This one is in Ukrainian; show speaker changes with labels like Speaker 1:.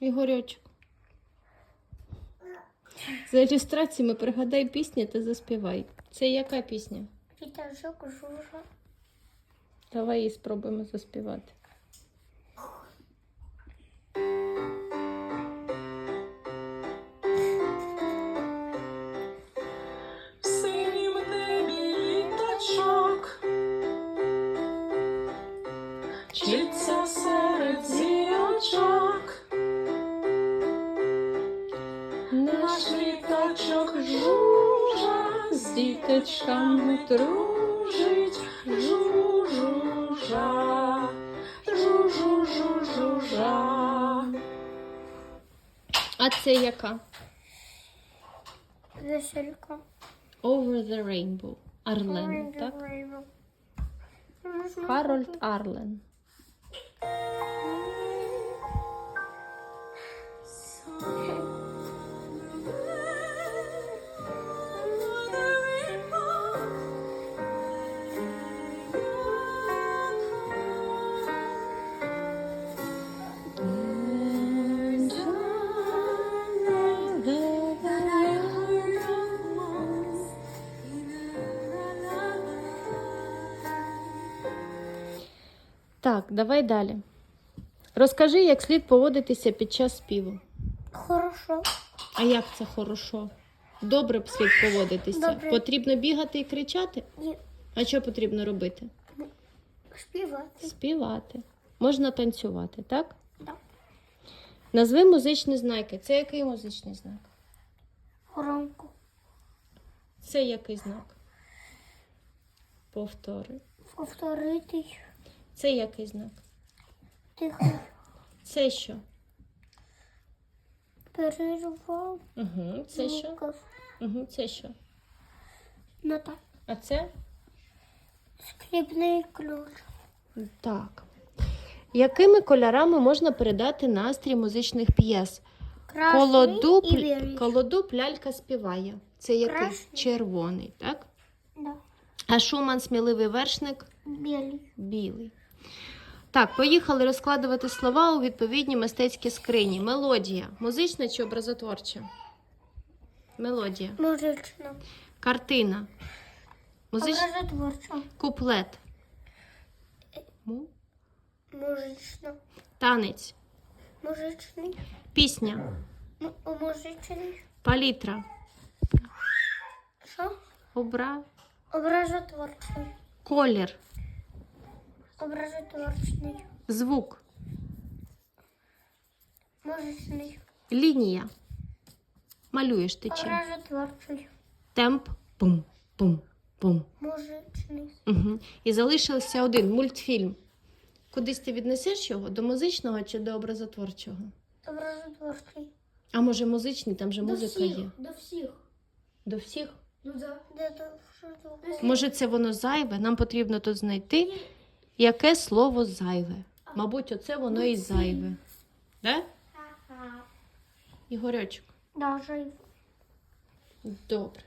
Speaker 1: Ігорьочок. За ілюстраціями пригадай пісні та заспівай. Це яка пісня?
Speaker 2: Пітажок жужа.
Speaker 1: Давай її спробуємо заспівати.
Speaker 3: Вчиться серед зірочок Наш літачок жужа з діточками дружить Жу-жу-жа.
Speaker 1: А це яка?
Speaker 2: Веселька.
Speaker 1: Over the Rainbow. Арлен, так? Харольд Арлен. Так, давай далі. Розкажи, як слід поводитися під час співу.
Speaker 2: Хорошо.
Speaker 1: А як це хорошо? Добре б слід поводитися.
Speaker 2: Добре.
Speaker 1: Потрібно бігати і кричати?
Speaker 2: І
Speaker 1: А що потрібно робити?
Speaker 2: співати.
Speaker 1: Співати. Можна танцювати, так?
Speaker 2: Да.
Speaker 1: Назви музичні знаки. Це який музичний знак?
Speaker 2: Громко.
Speaker 1: Це який знак? Повтори.
Speaker 2: Повторити.
Speaker 1: Це який знак?
Speaker 2: Тихо.
Speaker 1: Це що?
Speaker 2: Перервав.
Speaker 1: Угу. Це що? Угу. Це що?
Speaker 2: Нота.
Speaker 1: А це?
Speaker 2: Скрібний ключ.
Speaker 1: Так. Якими кольорами можна передати настрій музичних п'єс?
Speaker 2: Красний
Speaker 1: Колоду,
Speaker 2: і білий.
Speaker 1: колоду лялька співає. Це який?
Speaker 2: Красний.
Speaker 1: Червоний, так?
Speaker 2: Да.
Speaker 1: А Шуман сміливий вершник
Speaker 2: Білий.
Speaker 1: білий. Так, поїхали розкладувати слова у відповідні мистецькі скрині. Мелодія. Музична чи образотворча? Мелодія.
Speaker 2: Музична.
Speaker 1: Картина. Музична.
Speaker 2: Образотворча.
Speaker 1: Куплет. Му.
Speaker 2: Музична.
Speaker 1: Танець.
Speaker 2: Музичний.
Speaker 1: Пісня.
Speaker 2: М- Музичний.
Speaker 1: Палітра.
Speaker 2: Що?
Speaker 1: Обра.
Speaker 2: Образотворчий.
Speaker 1: Колір.
Speaker 2: Образотворчий.
Speaker 1: Звук.
Speaker 2: Музичний.
Speaker 1: Лінія. Малюєш ти чим?
Speaker 2: Образотворчий.
Speaker 1: Темп. Пум, пум, пум.
Speaker 2: Музичний.
Speaker 1: Угу. І залишився один мультфільм. Кудись ти віднесеш його? До музичного чи до образотворчого?
Speaker 2: Образотворчий.
Speaker 1: А може музичний, там же музика є.
Speaker 2: До всіх.
Speaker 1: До всіх?
Speaker 2: Ну да. Всіх?
Speaker 1: Може, це воно зайве? Нам потрібно тут знайти, яке слово зайве. Мабуть, оце воно і зайве. Да? Ігорьочок.
Speaker 2: Даже
Speaker 1: Добре.